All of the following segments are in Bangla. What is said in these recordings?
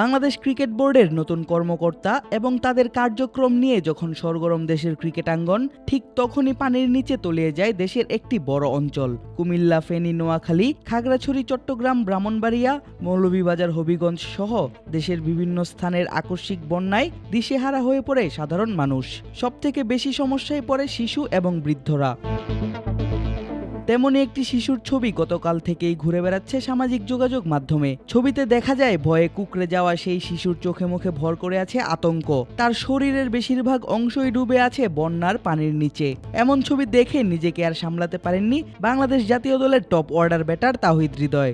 বাংলাদেশ ক্রিকেট বোর্ডের নতুন কর্মকর্তা এবং তাদের কার্যক্রম নিয়ে যখন সরগরম দেশের ক্রিকেটাঙ্গন, ঠিক তখনই পানির নিচে তলিয়ে যায় দেশের একটি বড় অঞ্চল। কুমিল্লা, ফেনী, নোয়াখালী, খাগড়াছড়ি, চট্টগ্রাম, ব্রাহ্মণবাড়িয়া, মৌলভীবাজার, হবিগঞ্জ সহ দেশের বিভিন্ন স্থানের আকস্মিক বন্যায় দিশেহারা হয়ে পড়ে সাধারণ মানুষ। সবথেকে বেশি সমস্যায় পড়ে শিশু এবং বৃদ্ধরা। তেমনই একটি শিশুর ছবি গতকাল থেকেই ঘুরে বেড়াচ্ছে সামাজিক যোগাযোগ মাধ্যমে। ছবিতে দেখা যায়, ভয়ে কুকড়ে যাওয়া সেই শিশুর চোখে মুখে ভর করে আছে আতঙ্ক। তার শরীরের বেশিরভাগ অংশই ডুবে আছে বন্যার পানির নিচে। এমন ছবি দেখে নিজেকে আর সামলাতে পারেননি বাংলাদেশ জাতীয় দলের top order batter Towhid Hridoy.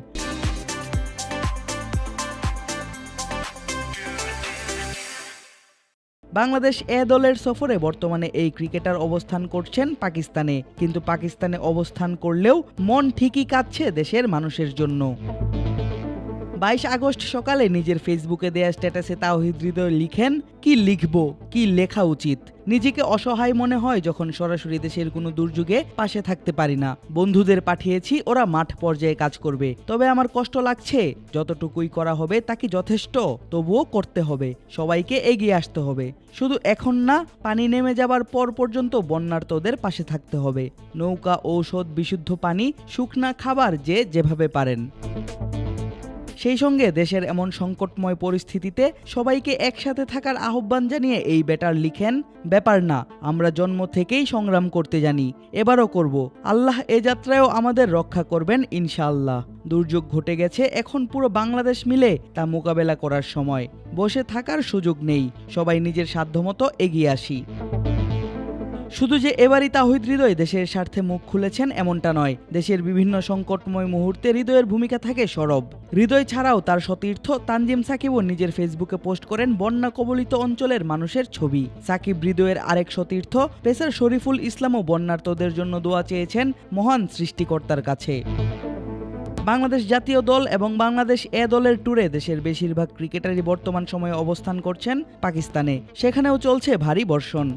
Bangladesh A দলের সফরে বর্তমানে এই ক্রিকেটার অবস্থান করছেন পাকিস্তানে। কিন্তু পাকিস্তানে অবস্থান করলেও মন ঠিকই কাঁদছে দেশের মানুষের জন্য। বাইশ আগস্ট সকালে নিজের ফেসবুকে দেয়া স্ট্যাটাসে তাওহিদ হৃদয় লিখেন, কি লিখব, কি লেখা উচিত? নিজেকে অসহায় মনে হয় যখন সরাসরি দেশের কোনো দুর্যোগে পাশে থাকতে পারি না। বন্ধুদের পাঠিয়েছি, ওরা মাঠ পর্যায়ে কাজ করবে। তবে আমার কষ্ট লাগছে, যতটুকুই করা হবে তা কি যথেষ্ট? তবুও করতে হবে, সবাইকে এগিয়ে আসতে হবে। শুধু এখন না, পানি নেমে যাবার পর পর্যন্ত বন্যার্তদের পাশে থাকতে হবে। নৌকা, ঔষধ, বিশুদ্ধ পানি, শুকনা খাবার যে যেভাবে পারেন। সেই সঙ্গে দেশের এমন সংকটময় পরিস্থিতিতে সবাইকে একসাথে থাকার আহ্বান জানিয়ে এই বেটার লিখেন, ব্যাপার না, আমরা জন্ম থেকেই সংগ্রাম করতে জানি, এবারও করব। আল্লাহ এ যাত্রায়ও আমাদের রক্ষা করবেন, ইনশাআল্লাহ। দুর্যোগ ঘটে গেছে, এখন পুরো বাংলাদেশ মিলে তা মোকাবেলা করার সময়। বসে থাকার সুযোগ নেই, সবাই নিজের সাধ্যমতো এগিয়ে আসি। শুধু যে এবারই তাহিদ হৃদয় দেশের স্বার্থে মুখ খুলেছেন এমনটা নয়। দেশের বিভিন্ন সংকটময় মুহূর্তে হৃদয়ের ভূমিকা থাকে সরব। হৃদয় ছাড়াও তার সতীর্থ তানজিম সাকিবও নিজের ফেসবুকে পোস্ট করেন বন্যা কবলিত অঞ্চলের মানুষের ছবি। সাকিব হৃদয়ের আরেক সতীর্থ পেসার শরীফুল ইসলামও বন্যার্তদের জন্য দোয়া চেয়েছেন মহান সৃষ্টিকর্তার কাছে। বাংলাদেশ জাতীয় দল এবং বাংলাদেশ এ দলের ট্যুরে দেশের বেশিরভাগ ক্রিকেটারই বর্তমান সময়ে অবস্থান করছেন পাকিস্তানে। সেখানেও চলছে ভারী বর্ষণ।